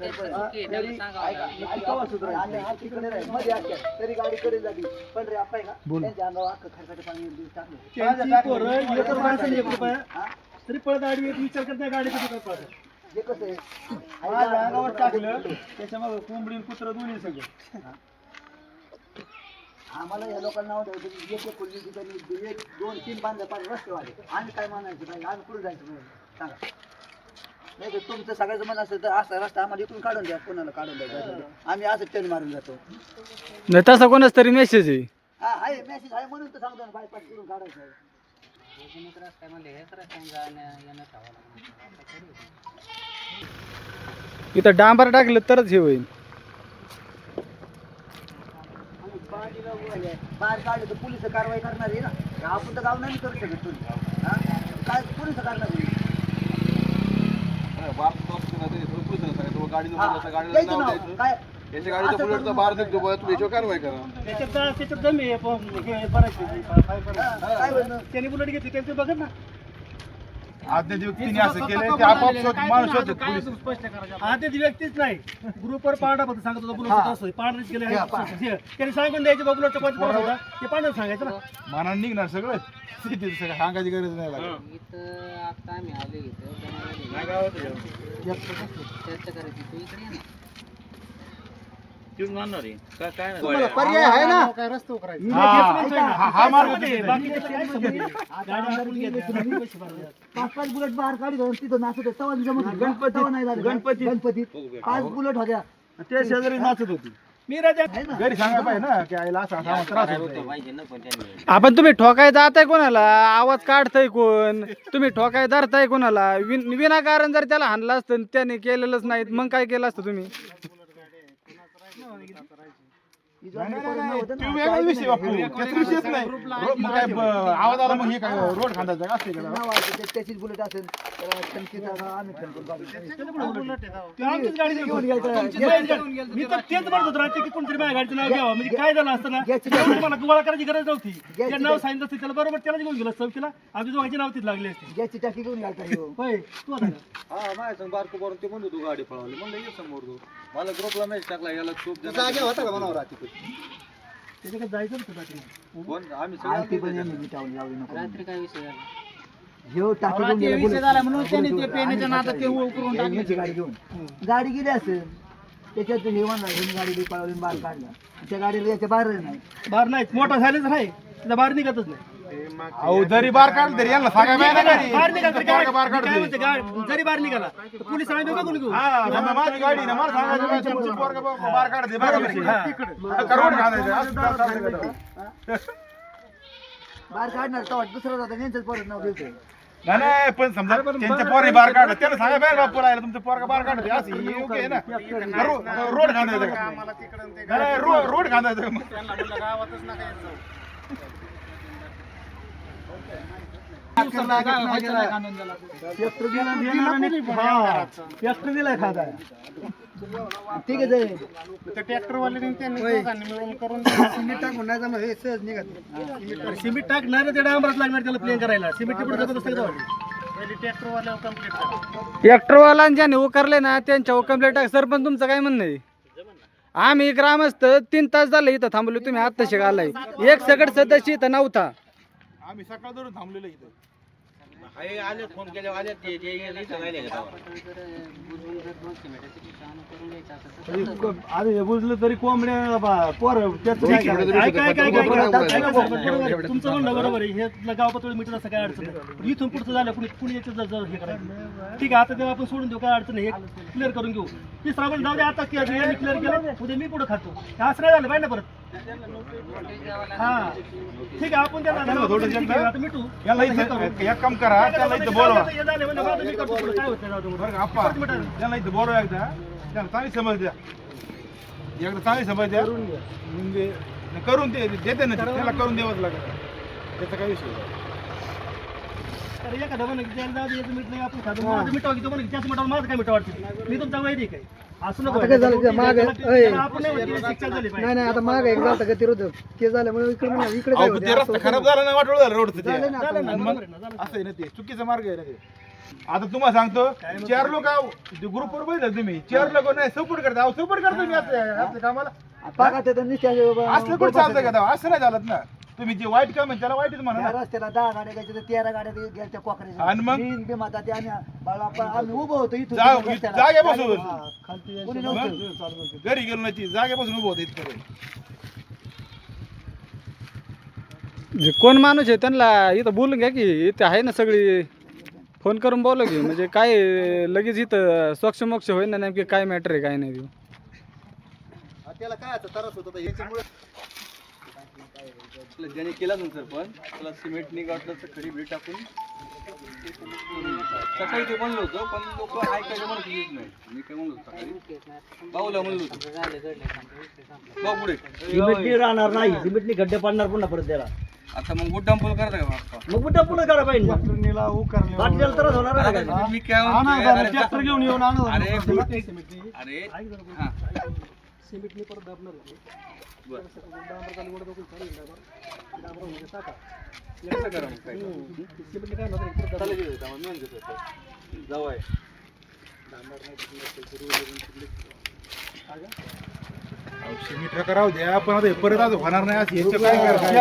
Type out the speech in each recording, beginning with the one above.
तरी? आणि हा. तरी गाडी कडे जाती पण रे आपण त्यांच्या अंगावर अख्खं पाणी हा? पळत आडवी येत विचार करता गाडीचं काय पळत. हे कसं आहे? माझ्या अंगावर टाकलं त्याच्यामुळे कोंबडी कुत्र दोन्ही सगळं. आम्हाला या लोकांना नाव द्यायचं की एक एक ठिकाणी एक दोन तीन बांधले पाच रस्ते वाले आम्ही काय म्हणायचं? पाहिजे आम्ही कुठे जायचं? पाहिजे सांगा. नाही तर तुमचं सगळ्याचं मन असेल तर असा रस्ता आम्हाला इकडून काढून द्या कोणाला काढून द्या आम्ही असं टर्न मारून जातो. नाही तसा कोणाच तरी मेसेज आहे. हा आहे मेसेज आहे म्हणून तर सांगतो ना बायपास करून काढायचं आहे. इथं डांबर टाकलं तरच हे होईल. आणि आहे. बाहेर काढलं तर पोलीस कारवाई करणार आहे ना. आपण तर गाव नाही करू शकत तुम्ही. हा? काय पोलीस करणार आहे? हा, द्यायचं नाव. काय त्याच्यात त्याच्यात जमी आहे पण हे भरायची फाय भरायची. हा, काय होईल त्यांनी बुलेट घेतली त्यांचे बघा ना आज्ञा व्यक्तीने असं केलं ते आपोआप शोध- माणूस शोधतात पोलीस. व्यक्तीच नाही. ग्रुपवर पांढरा फक्त सांगत होता बुलेट असं पांढरेच गेले हा, पा- त्यांनी सांगून द्यायचे बाबा त्रास होता. ते पांढरं सांगायचं ना. मनाने निघणार सगळं. तिथे सगळं सांगायची गरज नाही लागत. इथं आता आम्ही आलो इथं. चर्चा करायची. तू इकडे ये ना. तुम्हाला पर्याय आहे ना? हा, हा हा मार्ग तिथे. आहे. त्याची. पाच पाच बुलेट बाहेर काढी जाऊन तिथं नाचत होते. जमत नाही. झालं. गणपती. गणपतीत पाच बुलेट होत्या. ते शेजारी नाचत होती. मी राजा आहे ना? घरी सांगायला पाहिजे ना की आईला असा असा त्रास होतो आपण तुम्ही ठोकाय जाताय कोणाला? आवाज काढताय कोण? तुम्ही ठोकाय धरताय कोणाला? विन विनाकारण जर त्याला हाणलं असतं आणि त्याने केलेलंच नाही मग काय केलं असतं तुम्ही? ही जो आम्ही करून नव्हतं तो ना, वेगळा तो विषय ऐकून बापू नाही. त्याचा विषयच नाही. रो- मग काय ब- आवाज आला मग हे काय रोड खांदायचा का? असते का? त्याचीच बुलेट असेल. का. मी तर तेच म्हणत होतो रात्री की कोणतरी माझ्या गाडीचं नाव घ्यावं. म्हणजे काय झालं असतं ना मला गोळा करायची गरज नव्हती. जे नाव सांगितलं असतं त्याला बरोबर त्याला घेऊन गेलं चौकीला. आमच्या दोघांची नाव तिथे लागली असते. गॅसची टाकी घेऊन गेलता ह्यो. होय तू आता का? हा माझ्या संग बारको करून ते म्हणतो तू गाडी पळवली. म्हणलं ये समोर तू. मला ग्रुपला मेसेज टाकला याला खूप जण- त्याच्याकडे जायचं कोण? आम्ही आरती पण लावली नको. रात्री काय विषय झाला? ह्यो टाकी घेऊन गेला बुलेट. आणि ह्याची गाडी घेऊन. गाडी गेली असेल त्याच्यात हे म्हणला ह्यानी गाडी बी पळवली बाहेर काढला. त्या गाडीला याच्या बाहेर नाही. बाहेर नाही. मोठा झालेच नाही त्याचा बाहेर निघतच नाही. अहो जरी बार काढलं तरी यांना सांगायला पाहिजे ना घरी. बाहेर निघाला तरी काय बार मी काय. म्हणते, गा- जरी बाहेर निघाला तर पोलीस आम्ही बघून घेऊ हा समजा माझी गाडी ना मला सांगायचं बा, तुमची पोरगा बा- बार बरोबर आहे. हा. असं. बाहेर काढणार तेव्हा दुसरा जाता यांचंच परत नाव नाही नाही पण समजा त्यांच्या पोरी बार काढत त्याला सांगा पाहिजे बापू राहिला तुमचं पोरगा बार काढत असं हे योग्य आहे ना रो- रोड खांदायचं का नाही, नाही, रो- रोड खांदायचं का मग? ट्रॅक्टर दिलाय खादा ठीक आहे सिमेंट टाकणार ते डांबरच लागणार त्याला प्लेन करायला सिमेंट पुढे जबरदस्त ट्रॅक्टरवाल्यांच्याने ना त्यांच्या कंप्लेंट टाक सरपंच तुमचं काय म्हणणं आहे? आम्ही ग्रामस्थ तीन तास झाले इथं थांबलो तुम्ही आत्ता शिकायलाय एक सगळं सदस्य इथं नव्हता. आम्ही सकाळ धरून थांबलेलो इथं फोन केले आले ते इथं राहिले का तेव्हा? कसं? अरे बुजलं तरी कोंबड्या बा- पोर त्याचं काय करायचं? काय काय काय काय काय- काय काय बरोबर आहे. तुमचं म्हणणं बरोबर आहे हे गाव पातळी मीटर असं काय अडचण नाही पण इथून पुढचं झालं कुणी कुणी याचं जर- जर हे करायचं ठीक आहे आता तेव्हा आपण सोडून देऊ काय अडचण नाही हे क्लिअर करून घेऊ तिसरा पण जाऊ दे आता क्लिअर केलं उद्या मी पुढे खातो हे असं नाही झालं पाहिजे ना परत हा ठीक आहे आपण त्याला ठीक आहे, आता मिटू याला इथं एक काम करा त्याला इथं बोलवा हे झालं म्हणजे करतो पुढं. काय जाऊ दे. बरं का आप्पा त्याला इथं बोलवा एकदा त्याला चांगली समज द्या एकदा चांगली समज द्या म्हणजे करून ते देते ना ते, त्याला करून द्यावंच लागेल त्याचा काही विषय नाही. अरे एखादं की त्याला जाऊ दे, याचं मीठ नाही, आपण खातो. माझं मिठावं की तो म्हणलं त्याचं मिठावं माझं काय मिठावं वाटतं? मी तुमचा वैदिक आहे आता काय झालं मागं- नाही झाली. नाही नाही आता माग एक झालं गतिरोधक ते झाल्यामुळे इकडे म्हणा, इकडे काय अहो, होतं? ते रस्ता खराब झाला ना वाटोळ झालं ते. झालं ना आता. आणि मग असं आहे ना ते. चुकीचा मार्ग आहे ना ते. आता तुम्हाला सांगतो चार लोक ग्रुपवर बघितलं तुम्ही. चार लोक नाही सपोर्ट करता. सपोर्ट करतो मी असं कामाला. बघा ते तर निश्चय असलं कुठं चालतं का तेव्हा? असं नाही चालत ना. तुम्ही जे वाईट काम आहे त्याला वाईटच म्हणा ना. रस्त्याला दहा गाड्या घ्यायच्या तर तेरा गाड्या ते गेल्या कोकऱ्याच्या आणि मग? मधात आम्ही बाळा, आपण- आम्ही उभं होतो इथून जा- तिथून रस्त्याला. जागे बसून. हा, कोणी मग? नव्हतं घरी गेलो नाही जागेपासून उभं होतं इथपर्यंत जे कोण माणूस आहे त्यांना इथं बोलून घ्या की इथं आहे ना सगळी फोन करून बोलू की म्हणजे काय लगेच इथं स्वच्छ मोक्ष होईल ना नेमकी काय मॅटर आहे काय नाही ते. त्याला काय आता त्रास होतो याच्यामुळे ज्याने केला ना सरपंच त्याला सिमेंट निघाटलं तर खडी बिडी टाकून सकाळी ते म्हणलं होतं पण लोक ऐकायला म्हणत येत नाही. मी काय म्हणलो होतो सकाळी? भाऊला म्हणलो होतो. भाऊ पुढे. सिमेंटनी राहणार नाही. सिमेंटनी खड्डे पडणार पुन्हा परत त्याला. आता मग बुड्डाम पूल करता का मग कुठं पुढे करा पाहिजे बाटलीला त्रास होणार नाही अरे का? मी काय ट्रॅक्टर घेऊन येऊन आणा अरे अरे हा. सिमेंटनी परत दाबणार होते. बरं. डांबर खाली ओढत होते, खाली डांबर. डांबर म्हणजे टाका. कसं करा मग काय हम्म. सिमेंटनी काय होणार परत दाबणार. चालेल की जाऊ, मी म्हणतो तसं. जाऊ आहे मीटर करावं द्या पण आता हे परत आज होणार नाही असं याचं काय करताय?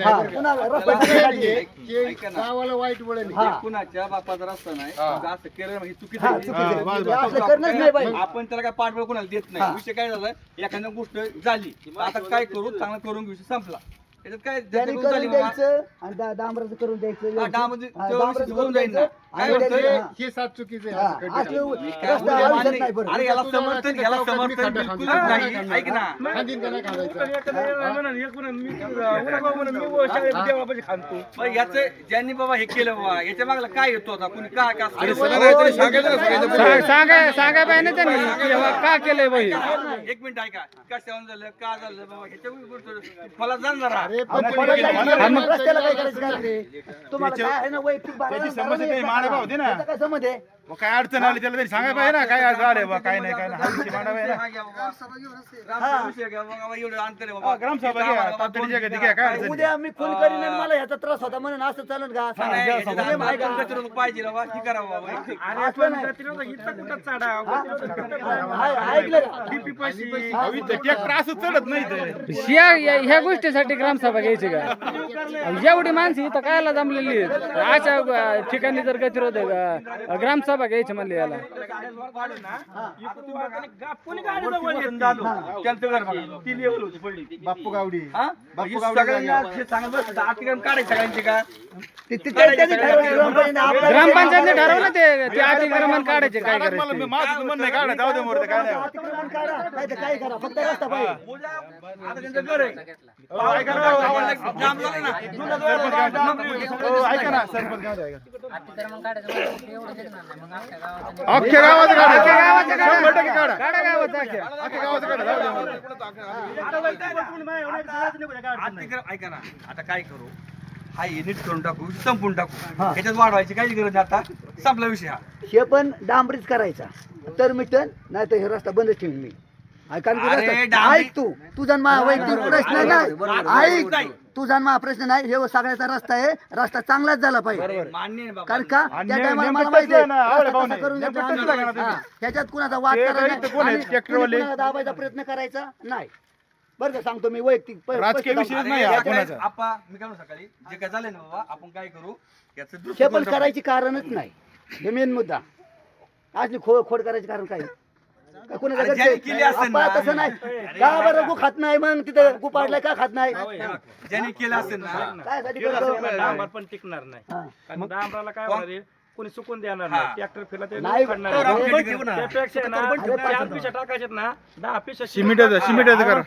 हा, पुन्हा रस्ता टाकायचा. ऐका ना. हे. कुणाच्या बापाचा रस्ता नाही असं केलं म्हणजे चुकीचं हा, आहे. चुकीचं आहे. बस, असं करणंच नाही पाहिजे आपण त्याला काय पाठबळ कोणाला देत नाही. विषय काय झाला एखाद्या गोष्ट झाली आता काय करू? चांगलं करून विषय संपला. त्याच्यात काय करून झाली करून बाबा. द्यायचं आणि डांबराचं करून द्यायचं हा, डांबराचं हा, तेव्हा डांबराचं विषय करून होऊन जाईल ना. द्यायचं. आणि? त्याचं- हे. सात चुकीचे हा, असं मी काय रस्ता म्हणतो, आयुष्यात मान्य- नाही बरं. अरे याला समर्थन याला समर्थन बिलकुल नाही. ऐक ना. मग याचं ज्यांनी बाबा हे केलं बाबा याच्या मागला काय येतो आता? कुणी काय काय असं- सांग- पाहिजे ना त्यांनी की बाबा का केलंय बाई? एक मिनिट ऐका. कशावर झालं? का झालं बाबा? ह्याच्या गोष्ट मला जाणार आणि परत जायचं, मग रस्त्याला काय करायचं काय रे? तुम्हाला काय आहे ना वैयक्तिक भरा समस्या नाही नाही, मांडायला होती ना. त्याचं काय संबंध आहे मग काय अडचण आली त्याला तरी सांगायला पाहिजे ना काय झालंय बा काय नाही काय नाही हा विषय मांडावा आहे ना. हा, ग्रामसभा घ्या तातडीच्या घ्या, घ्या काय अडचण नाही. उद्या मी फोन करीन आणि मला ह्याचा त्रास होता म्हणून असं चालेल का असं आहे? पाहिजे ही नाही. हा, ऐकलं का असं चढत नाही. ह्या या- ह्या गोष्टीसाठी ग्रामसभा घ्यायची का एवढी माणसं इथं कायला जमलेली आहेत अशा अ, ठिकाणी जर गतिरोध आहे का ग्रामसभा घ्यायची म्हणली याला बाप्पू गावडी काढायचे का ते- ग्रामपंचायतीने ठरवलं ते अतिक्रमण काढायचे काय करायचं माझं म्हणणं आहे, काढा जाऊ दे मोरते काय नाही आहे अहो, ऐका ना, अहो, झालं ना सरपंच काय म्हणतो? अहो, ऐका ना सरपंच काय म्हणतो, ऐका. अतिक्रमण काढायचं ते एवढं जगणार नाही मग अख्ख्या गावाचं काढा अख्ख्या गावाचं काढा शंभर टक्के काढा काढा गावाचं अख्ख्या. अख्ख्या गावाचं काढा जाऊ दे मोरते. अतिक्रम ऐका ना. आता काय करू? हा हे नीट करून टाकू संपून टाकू. ह्याच्यात वाढवायची काही गरज नाही. आता संपला विषय हा. हे पण डांबरीच करायचा. तर मिटन नाही तर हे रस्ता बंद ठेवून मी. ऐक कारण की अरे, रस्ता- डांबरी- ऐक तू. तुझा माझा वैयक्तिक प्रश्न नाही. ऐक. तुझा आणि माझा प्रश्न नाही हे सगळ्याचा रस्ता आहे. रस्ता चांगलाच झाला पाहिजे. मान्य आहे बाबा. कारण का? त्या टायमाला मला माहिती आहे, रस्ता. कसा करून द्यायचा आम्ही. हा, ह्याच्यात कुणाचा वाद ते करायचा काही तर कोण आहे, आणि ट्रॅक्टरवाले? कुणी कुणाला दाबायचा प्रयत्न करायचा? नाही. बरं का सांगतो मी वैयक्तिक प- राजकीय. नाही हा काय- कोणाचा. आपा मी काय म्हणतो सकाळी? जे काय झालंय ना बाबा आपण काय करू? याचं हे दृष्टिकोन पण. करायची कारणच नाही. हे मेन मुद्दा. असली खो खोड करायचे कारण काय? काय कोणाचं घरचं ज्यांनी केली? असेल अप्पा ना. तसं नाही. का बरं गु खात नाही मग तिथं गु पाडलाय का खात नाही? ज्यांनी केलं असेल ना. काय साठी करतो डांबर पण टिकणार नाही. हा. कारण डांबराला काय कोण? होणार आहे? कोणी सुकून देणार हा. नाही. ट्रॅक्टर फिरला ते नाही, काढणार तर नाही. आपण ठेवू ना. त्यापेक्षा ना अरे, चार पिशा टाकायच्यात ना दहा पिशा सिमेंटचं सिमेंटचं करा.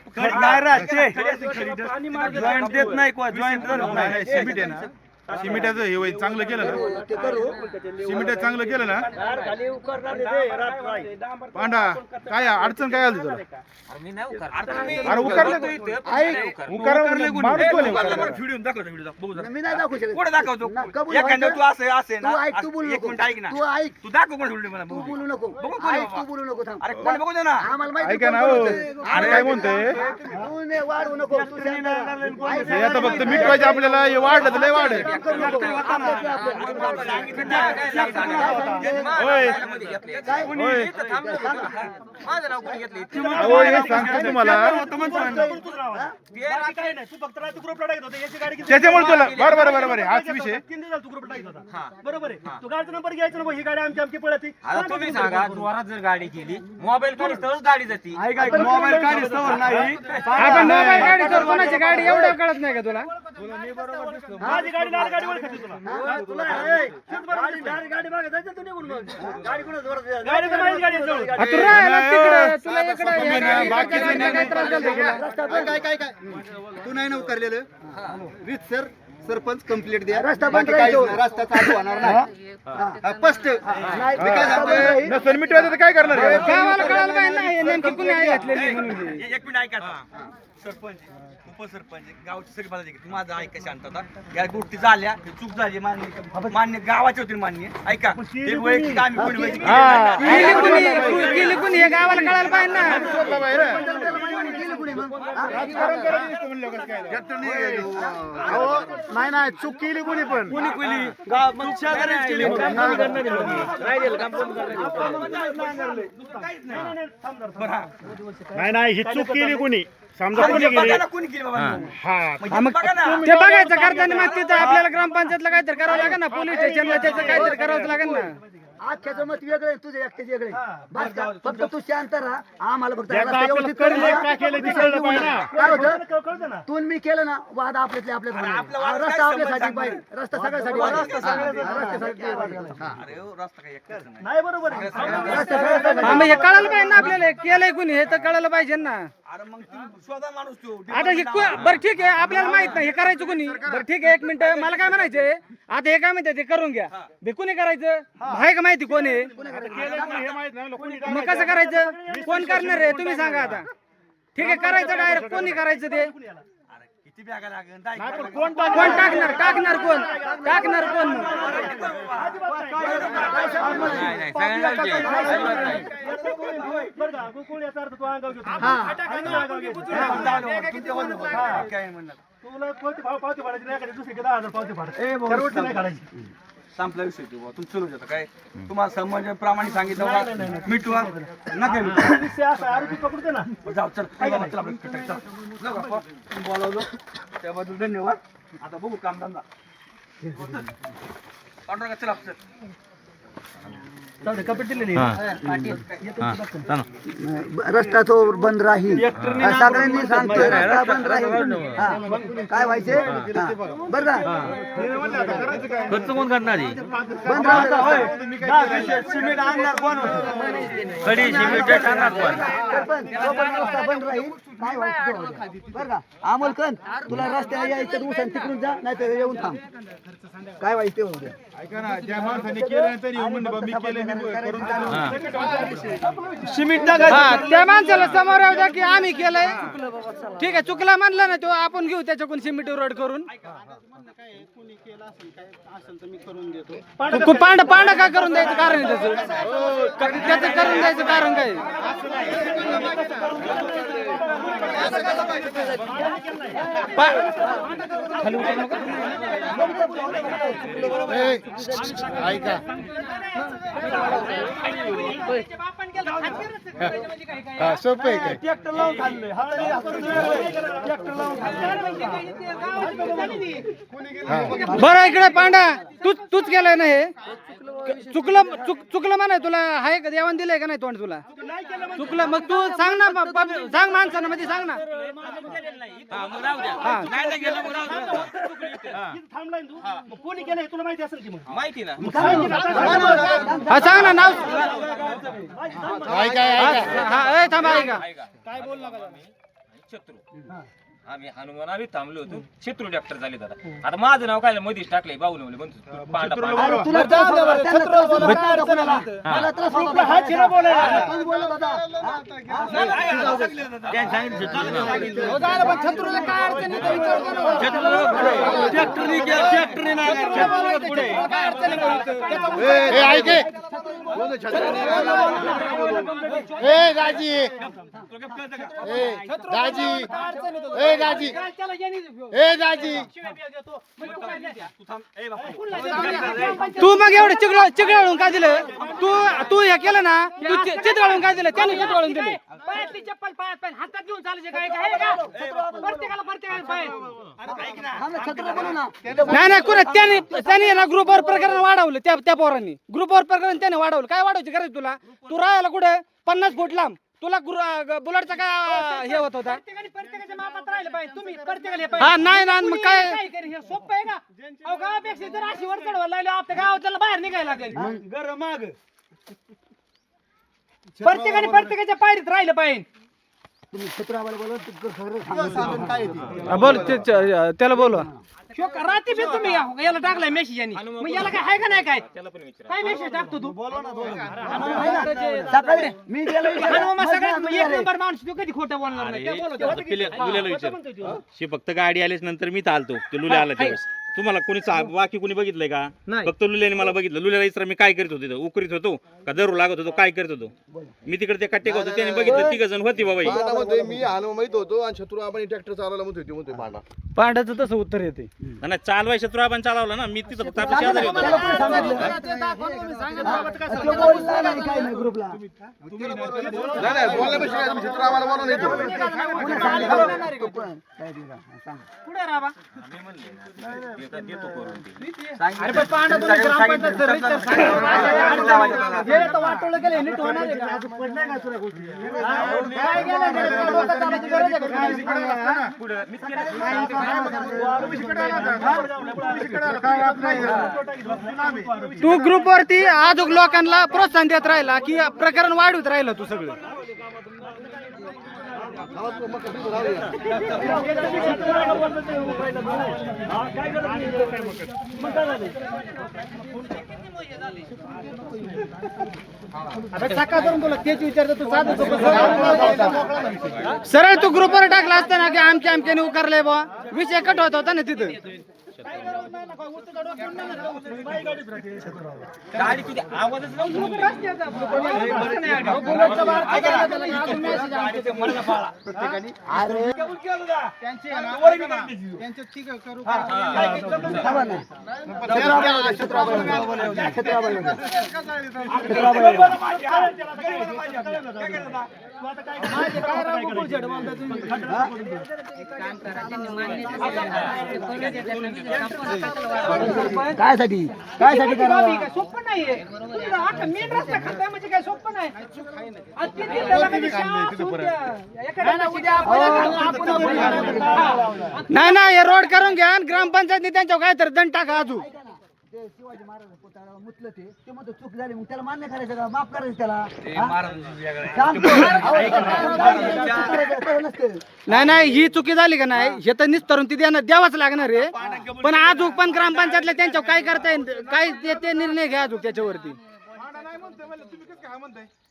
आणि मार्ग जॉईंट देत नाही जॉईंट नाही सिमेंट आहे ना. सिमेंटाचं हे होईल. चांगलं केलं ना? ते करू. सिमेंट चांगलं केलं ना. पांडा काय अडचण काय आली तुला? अरे मी नाही उकार अरे उकारलं ऐक उकारलं. माणूस कोण? आहे उकारलं? व्हिडिओ दाखवतो व्हिडिओ बघू जरा. मी नाही दाखवू शकत. कुठे दाखवतो ना, कबूल. तू असं असे तू ऐक तू बोलू एक नको. मिनिट ऐक ना. तू ऐक. तू दाखव कोण व्हिडिओ मला तू बघू. बोलू नको. बघू कोण ऐक बाबा? तू बोलू नको थांब. अरे कोण बघू दे ना? आम्हाला माहिती ऐका ना कोण हो. बोलतोय. अरे काय म्हणतोय तू वाढवू नको. तू शांत राहा. ऐक. हे आता फक्त मिटवायचे आपल्याला हे वाढलं तर लय वाढ अहो हे सांगतो तुम्हाला. काय नाही. तू फक्त रात्री ग्रुपला टाकत होता. याची गाडी किती- त्याच्यामुळे तुला बरं बरं बरं बरं. हाच विषय. बरोबर आहे. तू गाडीचा नंबर घ्यायचा ना ही गाडी आमची आमची पळती. आता तुम्ही सांगा जोरात जर गाडी केली मोबाईल काढी तरच गाडी जाते. मोबाईल काढी नाही. आपण मोबाईल गाडी तर कोणाची गाडी एवढं कळत नाही का तुला? माझी गाडी गाडी तुला. गाडी मागे जायचं तू निघून मग. गाडी कोणाच गाडी तर माझी गाडी आहे जवळ. आ, तू राहिला तिकडं तुला इकडं तुम्ही या ना, गाडीकडच्या बाकीचे काय त्रास झाला तुला? काय काय काय? तू नाही ना उतरलेलं? रीत सर? सरपंच कंप्लीट द्या रस्ता बंद रस्ता चालू होणार नाही हा, स्पष्ट नाही, मी काय सांगतोय? नसेल मिटवायचं तर काय करणार आहे? गावाला कळायला पाहिजे ना हे नेमकी कुणी आहे घातलेली म्हणून हे. एक मिनिट ऐका आता. सरपंच उपसरपंच गावची सगळी बाजू घे. माझं ऐका शांत होता या गोष्टी झाल्या हे चूक झाली मान्य मान्य गावाची होती मान्य ऐका ते वैयक्तिक आम्ही कोणी वैयक्तिक नाही. कुणी तू गेली कुणी हे गावाला कळायला पाहिजे ना? हा? नाही नाही चूक केली कोणी पण. कोणी केली? नाही नाही ही. चूक केली कोणी. समजा कोणी केली. हा, मग ते बघायचं करताना मग तिथं आपल्याला ग्रामपंचायतला काहीतरी करावं लागेल ना. पोलीस स्टेशनला त्याचं काहीतरी करावं लागेल ना. आख्याचं मत वेगळं आहे, तुझं एकट्याचं वेगळं आहे. बस का? फक्त तू शांत राहा आम्हाला फक्त रस्ता व्यवस्थित करून द्या. ते विषय जा. काय होतं आणि मी केलं ना वाद आपल्यातले आपल्यात होणार. रस्ता आपल्यासाठी पाहिजे रस्ता सगळ्यासाठी पाहिजे. हा, रस्त्यासाठी पाहिजे. हा. अरे हो, रस्ता काय एकटाच नाही नाही बरोबर आहे. रस्ता सगळ्यासाठी हा हे कळायला पाहिजे ना आपल्याला केलंय कुणी हे तर कळायला पाहिजे ना अरे मग तुम्ही शोधा माणूस तो. आता हे को- बरं ठीक आहे आपल्याला माहीत नाही हे करायचं कुणी? बरं ठीक आहे एक मिनिट मला काय म्हणायचंय आता हे काय म्हणते ते करून घ्या. हे. कुणी करायचं? आहे का माहिती कोण आहे? हे माहीत नाही कोणी मग कसं करायचं? कोण करणार आहे? तुम्ही सांगा आता. ठीक आहे करायचं डायरेक्ट कोणी करायचं ते? किती बॅगा लागेल काय करायला? कोण कोण टाकणार? टाकणार कोण? टाकणार कोण बरं का गोकुळ याचा अर्थ तू अंगावर घेतो हा. आणि अंगावर घेतो. काय म्हणणार तुला कोणती भाव पावती भाडायची नाही एखादी दुसरी दहा हजार पावती भाडायची दरवर्षी नाही काढायची. संपला विषय तू तुम्ही सुरू होता काय? तुम्हाला समज प्रामाणिक सांगितलं बा, मिटवा नका मिटवा. आरोपी पकडते ना. जाऊ चल. काय बाबा, चला आपण कटाई, चला. जाऊ बाप्पा, तुम्ही बोलावलं. त्याबद्दल धन्यवाद. आता बघू काम धंदा. पांडुरंगा, चला चल. जाऊ दे, कपडे दिलेली रस्ता तो बंद राहील. सगळ्यांनी सांगतोय रस्ता बंद राहील. काय व्हायचे. बरं का खर्च कोण करणार आहे? बंद राहू सिमेंट आणणार कोण? कडी सिमेंट रस्ता बंद राहील काय व्हायचं. बरं का? अमोल कन तुला रस्त्याला यायचं तू उसाने तिकडून जा नाही तर येऊन थांब. काय व्हायचं ते होऊ द्या ऐका ना ज्या माणसाने केलं तरी येऊन म्हणलं बा, मी केलं मी करून सिमेंट हा. त्या माणसाला समोर येऊ द्या की आम्ही केलंय. ठीक आहे चुकला म्हणलं ना तो आपण घेऊ त्याच्याकडून सिमेंट रोड करून. तू पांड पांड का करून द्यायचं कारण आहे त्याचं? त्याचं करून द्यायचं कारण काय? ऐका सोपं आहे काय ट्रॅक्टर लावून खाल्ले ट्रॅक्टर लावून खाल्ले बरं इकडे पांडा तूच तूच केलंय ना हे? चुकलं चुक चुकलं म्हणा तुला हाय का देवान दिलंय का नाही तोंड तुला? चुकलं मग तू सांग ना प- प- सांग माणसानं मध्ये सांग ना. हा नाही नाही गेलं मग राहू दे. इथं थांबलाय ना तू. मग कोणी केलंय तुला माहिती असेल की मग? माहिती ना. हा सांग ना नाव हा ए थांबा ऐका. शत्रू. आम्ही हनुमान आम्ही थांबलो होतो शत्रू डॉक्टर झाले दादा आता माझं नाव काय मध्येच टाकलंय बाबू म्हणले म्हणतो पांडा पांडा अरे तुला त्रास मला होता. हा बोलायला. हा? शत्रूला. हो, शत्रूला काय अडचण आहे ते विचारतो ना. शत्रूला- ट्रॅक्टरनी केलं, तू मग एवढं चिगळ चिगळून काय दिलं? तू तू हे केलं ना? तू चि- चितळून काय दिलं? त्याने चितळून दिले. पायातली चप्पल पायात पाहिजे हातात घेऊन चालायचे काय काय आहे का? प्रत्येकाला प्रत्येकाला पाहिजे ना, छत्र बनवू ना. नाही नाही कुणा त्याने त्याने ना ग्रुपवर प्रकरण वाढवलं त्या त्या पोरांनी. ग्रुपवर प्रकरण त्याने वाढवलं. काय वाढवायची गरज तुला? तू राहायला कुठे? पन्नास फूट लांब. तुला गुरु- बुलेटचा काय हे होत होता? प्रत्येकाने प्रत्येकाच्या मापात राहिलं पाहिजे. तुम्ही प्रत्येकाला हे पाहिजे. हा नाही ना मग कुणी काय? करेल? हे सोपं आहे का अहो गावापेक्षा जर अशी वर चढवायला लागलो आपल्या गावात त्याला बाहेर निघायला लागेल. घर माग. प्रत्येकाने प्रत्येकाच्या पायरीत राहिलं पाहिजे. बोल त्याला बोलवा. शो रात्री बी तुम्ही याला टाकलाय मेसेज यांनी. मग याला काय आहे का नाही काय? त्याला पण विचारा. काय मेसेज टाकतो तू? सकाळी मी गेलो इकडे. हनुमा सगळ्यात एक नंबर माणूस तू कधी खोटं बोलणार नाही. ते बोलतो. लुल्याला विचार. शे फक्त गाडी आल्याच नंतर मी चालतो. ते लुल्या आला त्यावेळेस. तुम्हाला कोणी चा- बाकी कोणी बघितलंय का? फक्त लुल्याने मला बघितलं. लुल्याला इतर मी काय करत होतो तिथं? उकरीत होतो का दरू लागत होतो काय करत होतो? मी तिकडे ते कट्टे होतो त्याने बघितलं तिघ जण होती बाबा ही. म्हणतोय मी हानू माहीत होतो आणि शत्रू आपण ट्रॅक्टर चालवला म्हणतोय ते म्हणतोय भांडा पांड्याचं तसं उत्तर येते. नाही चालवाय शत्रू आपण चालवला ना मी तिथं फक्त आपल्या शेजारी होतो. त्याला कोणी सांगितलं? हा, तो बोलला नाही काय नाही ग्रुपला नाही नाही बोलण्यापेक्षा काय तुम्ही शत्रू आम्हाला बोलवून येतो. पुढे राहा बा. देतो देतो करून ते. अरे पण पांडा तुम्ही ग्रामपंचायत सर विचार सांगा. हे तर वाटोळं केलं, नीट होणार आहे का? काय गेलं, गेलं, डोकं चालायची गरज आहे का? तू ग्रुपवरती अजून लोकांना प्रोत्साहन देत राहिला की प्रकरण वाढवत राहिलं तू सगळं आता सकाळपासून बोला तेच विचारतो तू साधं सोपं सरळ. सरळ तू ग्रुपवर टाकला असताना की आमच्या आमच्याने उकारले बा विषय कट होत होता ना तिथं गाडी तुझी आवाजच लावून काय साठी काय साठी करावं? सोपं नाहीये. तुम्ही आता मेन रस्ता खाताय म्हणजे काय सोपं नाही. हा. नाही नाही हे रोड करून घ्या ग्रामपंचायतने त्यांच्यावर काय तर दंड टाका अजून. ते शिवाजी महाराज मुतलं ते. ते म्हणतो चूक झाली. मग त्याला मान्य करायचं का? माफ करायचं त्याला? हा? सांगतो. अहो, चूक करायचं, तसं नसतं. नाही नाही ही चुकी झाली का नाही? हे. तर निस्तरून ती द्यानं द्यावाच लागणार आहे. पण अजून पण ग्रामपंचायतला त्यांच्यावर काय करता येईल काय ते ते निर्णय घ्या अजून त्याच्यावरती?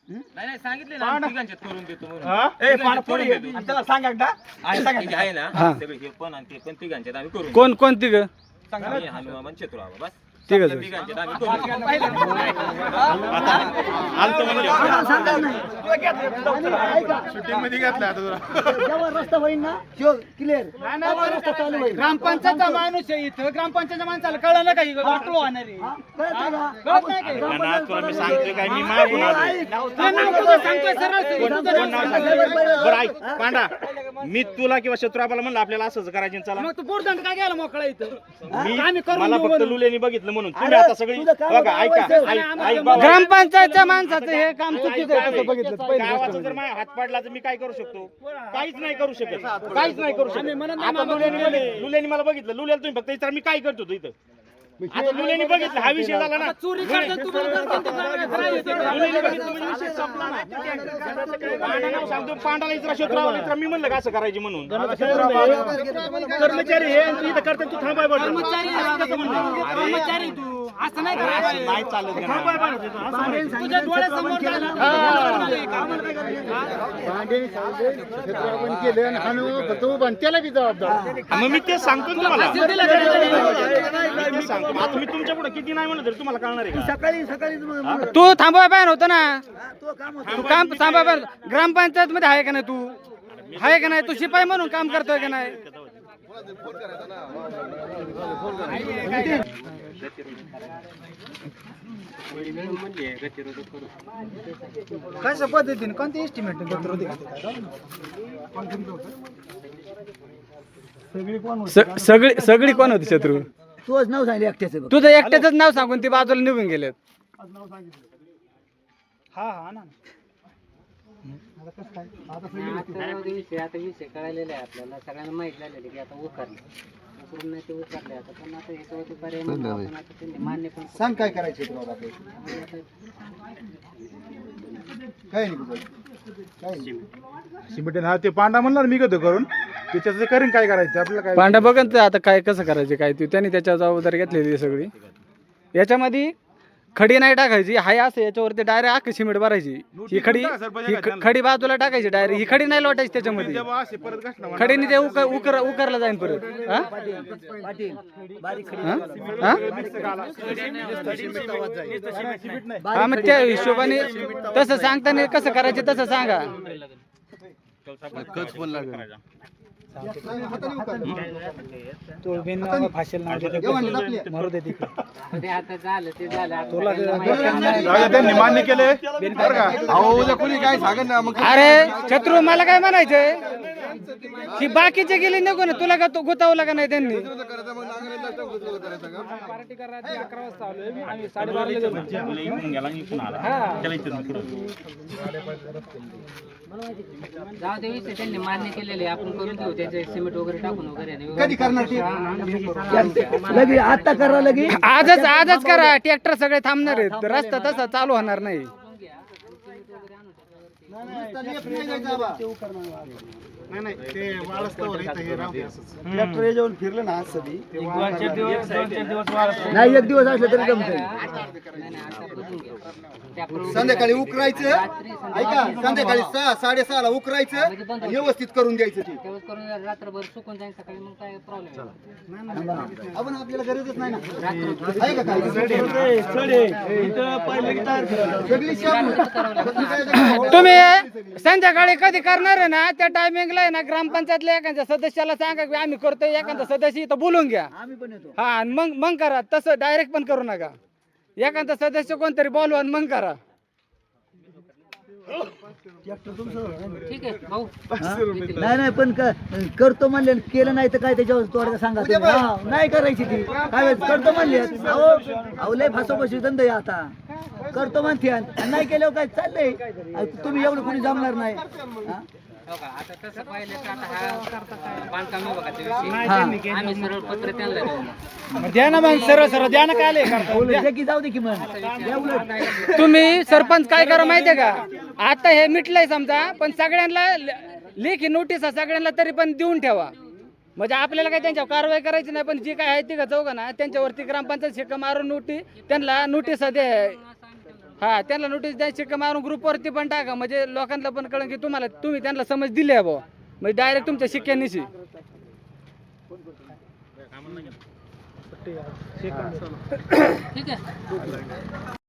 नाही नाही सांगितले ना आम्ही तिघांच्यात करून देतो म्हणून. ए पाडा पुढे ये. आणि त्याला सांगा एकदा. आणि ते आहे ना हा. सगळे हे पण आणि ते पण तिघांच्यात आम्ही करून कोण कोण तिघ देतो. मी हनुमान बस. रस्ता होईल ना क्लिअर रस्ता चालू होईल ग्रामपंचायतचा माणूस आहे इथं ग्रामपंचायतच्या माणसाला कळलं ना काही वाटलो होणार आहे हा? कळत नाही का? कळत नाही काही. ना तुला मी सांगतोय काय मी मागून आलोय ते नाव तुझं सांगतोय सरळ तरी. तुझं नाव सांगतोय. बरं ऐक पांडा मी तुला किंवा शत्रुआबाला म्हणलं आपल्याला असंच करायचं चला मग तू बोर्दंड काय घ्यायला मोकळा इथं मी आम्ही करून मला देऊ फक्त म्हणून. लुलेनी बघितलं म्हणून. तुम्ही आता सगळी बघा ऐका. ग्रामपंचायतच्या माणसाचं हे काम चुकीचं आहे तसं बघितलं पहिली गोष्ट गावाचा जर म्हणजे. माझ्या हात पडला तर मी काय करू शकतो? काहीच नाही करू शकत. काहीच नाही करू शकत. आता लुलेनी मला बघितलं. लुलेला तुम्ही फक्त इतर मी काय करतो तो इथं? आता लुलेनी बघितलं हा विषय झाला ना. चोरी म्हणजे विषय संपला ना. पांडा नाव सांगतो पांडाला इतर शत्रू इतर मी म्हणलं का असं करायची म्हणून? कर्मचारी हे इथं करतात तू थांबाय कर्मचारी कर्मचारी तू. असं नाही करायला पाहिजे. नाही चालत का थांबाय नाही? पाहिजे होतं. असं नाही. तुझ्या डोळ्यासमोर झालं. आम्हाला काय करायचं? हा, मग मी तेच सांगतो ना तुम्हाला. मी सांगतो. आता मी तुमच्यापुढे किती नाही म्हणलं तरी तुम्हाला कळणार आहे का? सकाळी सकाळी तू थांबवाय पाहिजे होतं ना. तो काम तू पाहिजे ग्रामपंचायत मध्ये आहे का नाही तू? आहे का नाही? तू शिपाई म्हणून काम करतोय का नाही? कशा पद्धतीने कोणते एस्टिमेट सगळी सगळी कोण होती शत्रू? तोच नाव सांगितलं एकट्याचं तुझं एकट्याच नाव सांगून ती बाजूला निघून गेलेत. हा हा ना. आता विषय आता विषय कळालेला आहे आपल्याला. सगळ्यांना माहीत झालेलं की आता उकरले उकरून नाही ते उकरले आता. पण आता याच्यावरती पर्याय म्हणून आपण आता त्यांनी मान्य पण सांग काय करायचं तुला काय नाही काय हा ते पांडा म्हणला ना मी घेतो करून. त्याच्याचं करीन काय करायचं? आपल्याला काय पांडा बघन आता काय कसं करायचे काय? ते त्यांनी त्याच्या जबाबदारी घेतलेली आहे सगळी. याच्यामध्ये खडी नाही टाकायची हाय असं याच्यावरती डायरेक्ट अख्खी सिमेंट भरायची. ही खडी ही ख- खडी बाजूला टाकायची डायरेक्ट ही खडी नाही लोटायची त्याच्यामध्ये. जेव्हा असे परत घासला खडीने ते उकर उकर उकरला जाईन परत. हा? पाटील बारीक खडी हा? हा? हा मग त्या हिशोबाने तसं सांगताना कसं करायचं तसं सांगा. तो नाव देते. मारू दे तिकडे. मान्य केले. कोणी काय सांगेल ना मग अरे शत्रू मला काय म्हणायचंय? की बाकीचे गेले नको ना. तुला का तो गुतावला का नाही त्यांनी? करायचं का. जाऊ. दे विषय त्यांनी मान्य केलेले. आहे. आपण करून घेऊ त्याचे सिमेंट वगैरे टाकून वगैरे कधी करणार ते? लगे आता करा लगे. आजच आजच करा. ट्रॅक्टर सगळे थांबणार आहेत. रस्ता तसा चालू होणार नाही. हे. ट्रॅक्टर याच्यावर फिरलं ना आज सदी एक दोन चार दिवस दोन चार दिवस वाळस्तवर. नाही एक दिवस असलं तरी संध्याकाळी उकरायचं. ऐका संध्याकाळी सहा साडेसहा ला उकरायचं आणि व्यवस्थित करून द्यायचं ते. तेवढंच करून रात्रभर सुकून जाईल सकाळी मग काय प्रॉब्लेम आपण आपल्याला गरजच नाही ना. रात्र आहे का काय? सगळी शाम तुम्ही संध्याकाळी कधी करणार आहे ना त्या टायमिंगला आहे ना ग्रामपंचायतल्या एखाद्या सदस्याला सांगा की आम्ही करतोय एखादा सदस्य इथं बोलून घ्या. आम्ही पण येतो. हा आणि मग मग करा. तसं डायरेक्ट पण करू नका. एखादा सदस्य कोणतरी बोलवा आणि मग करा. ठीक आहे भाऊ. नाही नाही पण क- करतो म्हणले आणि केलं नाही तर काय त्याच्यावर तोडगा सांगा तुम्ही. हा, नाही करायची ती. काय माहीत, करतो म्हणले. अहो अहो लय फासोफाशी धंदा आहे आता. करतो म्हणते आणि नाही केल्यावर काय चाललंय? अहो, तुम्ही एवढं कोणी जमणार नाही. हा? हो का? आता तसं पाहिलं तर आता हा बांधकाम विभागाचा विषय हा. आम्ही सरळ पत्र त्यांना देऊ. मग द्या ना मग सरळ सरळ द्या ना काय आले करता. दे की जाऊ दे की मग. तुम्ही सरपंच काय करा माहितीये का? आता हे मिटलंय समजा पण सगळ्यांना ल- लेखी नोटीस सगळ्यांना तरी पण देऊन ठेवा. म्हणजे आपल्याला काय त्यांच्यावर कारवाई करायची नाही पण जी काय आहे ती का चौघा ना त्यांच्यावरती ग्रामपंचायत शिक्का मारून नोटीस त्यांना नोटीस दे. हा त्यांना नोटीस द्यायची शिक्का मारून ग्रुपवरती पण टाका. म्हणजे लोकांना पण कळण की तुम्हाला तुम्ही त्यांना समज दिली आहे बुवा म्हणजे डायरेक्ट तुमच्या शिक्क्यांनीशी. ठीक आहे.